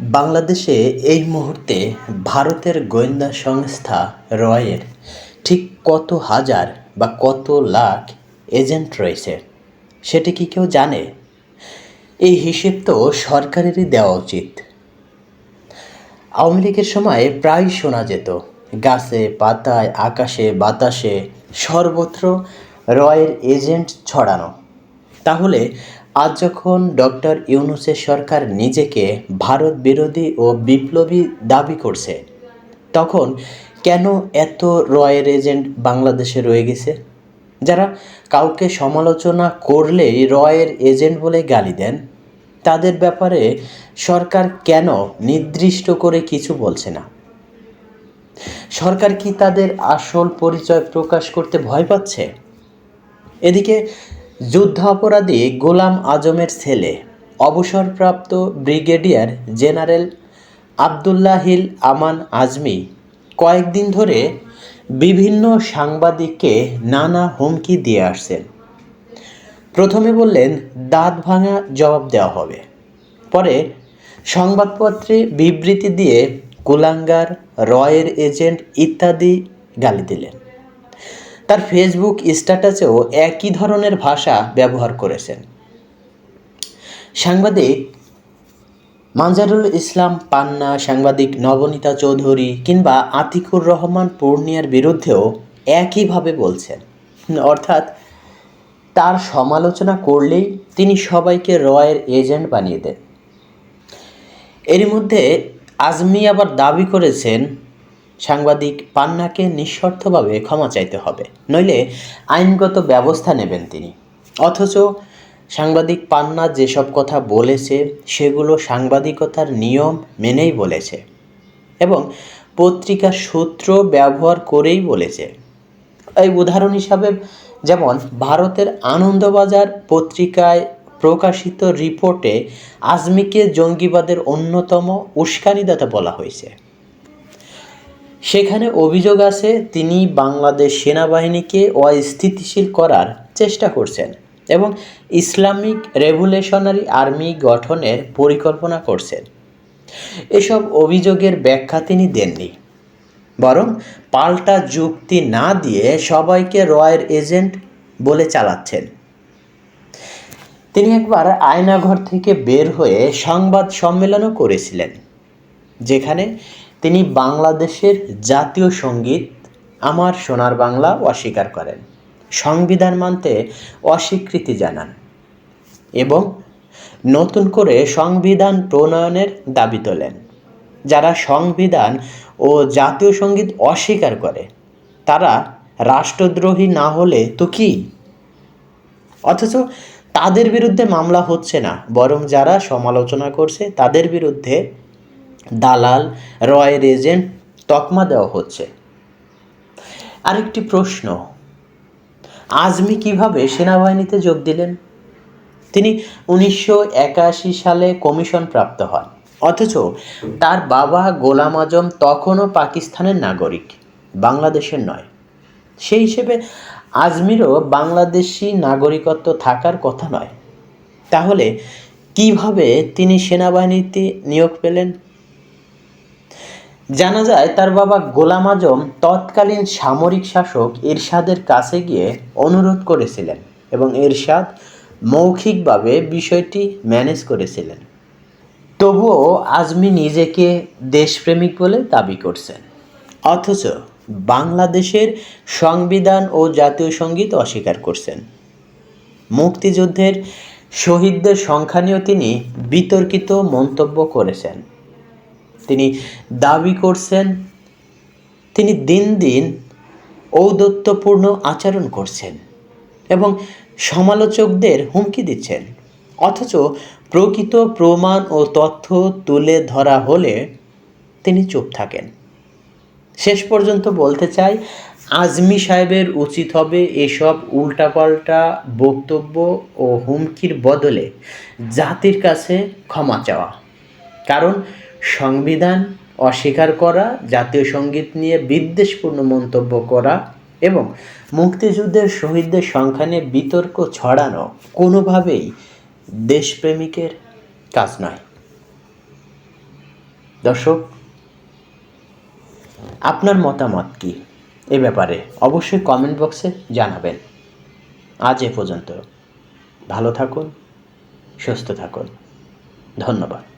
বাংলাদেশে এই মুহূর্তে ভারতের গোয়েন্দা সংস্থা রয়ের ঠিক কত হাজার বা কত লাখ এজেন্ট রয়েছে, সেটি কি কেউ জানে? এই হিসেব তো সরকারেরই দেওয়া উচিত। আওয়ামী লীগের সময় প্রায় শোনা যেত, গাছে, পাতায়, আকাশে, বাতাসে সর্বত্র রয়ের এজেন্ট ছড়ানো। তাহলে আজ যখন ডক্টর ইউনুসের সরকার নিজেকে ভারত বিরোধী ও বিপ্লবী দাবি করছে, তখন কেন এত রয়ের এজেন্ট বাংলাদেশে রয়ে গেছে? যারা কাউকে সমালোচনা করলেই রয়ের এজেন্ট বলে গালি দেন, তাদের ব্যাপারে সরকার কেন নির্দিষ্ট করে কিছু বলছে না? সরকার কি তাদের আসল পরিচয় প্রকাশ করতে ভয় পাচ্ছে? এদিকে যুদ্ধাপরাধী গোলাম আজমের ছেলে, অবসরপ্রাপ্ত ব্রিগেডিয়ার জেনারেল আবদুল্লাহিল আমান আজমি কয়েকদিন ধরে বিভিন্ন সাংবাদিককে নানা হুমকি দিয়ে আসছেন। প্রথমে বললেন, দাঁত ভাঙা জবাব দেওয়া হবে। পরে সংবাদপত্রে বিবৃতি দিয়ে কুলাঙ্গার রয়ের এজেন্ট ইত্যাদি গালি দিলেন। তার ফেসবুক স্ট্যাটাসেও একই ধরনের ভাষা ব্যবহার করেছেন। সাংবাদিক মানজারুল ইসলাম পান্না, সাংবাদিক নবনীতা চৌধুরী কিংবা আতিকুর রহমান পূর্ণিয়ার বিরুদ্ধেও একইভাবে বলছেন। অর্থাৎ তার সমালোচনা করলেই তিনি সবাইকে রয়ের এজেন্ট বানিয়ে দেন। এরই মধ্যে আজমি আবার দাবি করেছেন সাংবাদিক পান্নাকে নিঃশর্তভাবে ক্ষমা চাইতে হবে, নইলে আইনগত ব্যবস্থা নেবেন তিনি। অথচ সাংবাদিক পান্না যেসব কথা বলেছে, সেগুলো সাংবাদিকতার নিয়ম মেনেই বলেছে এবং পত্রিকার সূত্র ব্যবহার করেই বলেছে। এই উদাহরণ হিসাবে যেমন ভারতের আনন্দবাজার পত্রিকায় প্রকাশিত রিপোর্টে আজমিকে জঙ্গিবাদের অন্যতম উস্কানিদাতা বলা হয়েছে। সেখানে অভিযোগ আছে, তিনি বাংলাদেশ সেনাবাহিনীকে অস্থিতিশীল করার চেষ্টা করছেন এবং ইসলামিক রেভুলেশনারি আর্মি গঠনের পরিকল্পনা করছেন। এসব অভিযোগের ব্যাখ্যা তিনি দেননি। বরং পাল্টা যুক্তি না দিয়ে সবাইকে রয়ের এজেন্ট বলে চালাচ্ছেন। তিনি একবার আয়নাঘর থেকে বের হয়ে সংবাদ সম্মেলনও করেছিলেন, যেখানে তিনি বাংলাদেশের জাতীয় সংগীত আমার সোনার বাংলা অস্বীকার করেন। সংবিধান মানতে অস্বীকৃতি জানান এবং নতুন করে সংবিধান প্রণয়নের দাবি তোলেন। যারা সংবিধান ও জাতীয় সংগীত অস্বীকার করে, তারা রাষ্ট্রদ্রোহী না হলে তো কি? অথচ তাদের বিরুদ্ধে মামলা হচ্ছে না, বরং যারা সমালোচনা করছে তাদের বিরুদ্ধে দালাল, রয়ের এজেন্ট তকমা দেওয়া হচ্ছে। আরেকটি প্রশ্ন, আজমি কীভাবে সেনাবাহিনীতে যোগ দিলেন? তিনি উনিশশো একাশি সালে কমিশন প্রাপ্ত হন, অথচ তার বাবা গোলাম আজম তখনও পাকিস্তানের নাগরিক, বাংলাদেশের নয়। সেই হিসেবে আজমিরও বাংলাদেশি নাগরিকত্ব থাকার কথা নয়। তাহলে কীভাবে তিনি সেনাবাহিনীতে নিয়োগ পেলেন? জানা যায় তার বাবা গোলাম আজম তৎকালীন সামরিক শাসক এরশাদের কাছে গিয়ে অনুরোধ করেছিলেন এবং এরশাদ মৌখিকভাবে বিষয়টি ম্যানেজ করেছিলেন। তবুও আজমি নিজেকে দেশপ্রেমিক বলে দাবি করছেন। অথচ বাংলাদেশের সংবিধান ও জাতীয় সংগীত অস্বীকার করছেন। মুক্তিযুদ্ধের শহীদদের সংখ্যা নিয়েও তিনি বিতর্কিত মন্তব্য করেছেন। দাবি করছেন, তিনি দিন দিন ঔদত্যপূর্ণ আচরণ করছেন এবং সমালোচকদের হুমকি দিচ্ছেন। অথচ প্রকৃত প্রমাণ ও তথ্য তুলে ধরা হলে তিনি চুপ থাকেন। শেষ পর্যন্ত বলতে চাই, আজমি সাহেবের উচিত হবে এসব উল্টাপাল্টা বক্তব্য ও হুমকির বদলে জাতির কাছে ক্ষমা চাওয়া। কারণ সংবিধান অস্বীকার করা, জাতীয় সংগীত নিয়ে বিদ্বেষপূর্ণ মন্তব্য করা এবং মুক্তিযুদ্ধের শহীদদের সংখ্যা নিয়ে বিতর্ক ছড়ানো কোনোভাবেই দেশপ্রেমিকের কাজ নয়। দর্শক, আপনার মতামত কি এ ব্যাপারে অবশ্যই কমেন্ট বক্সে জানাবেন। আজ এ পর্যন্ত। ভালো থাকুন, সুস্থ থাকুন। ধন্যবাদ।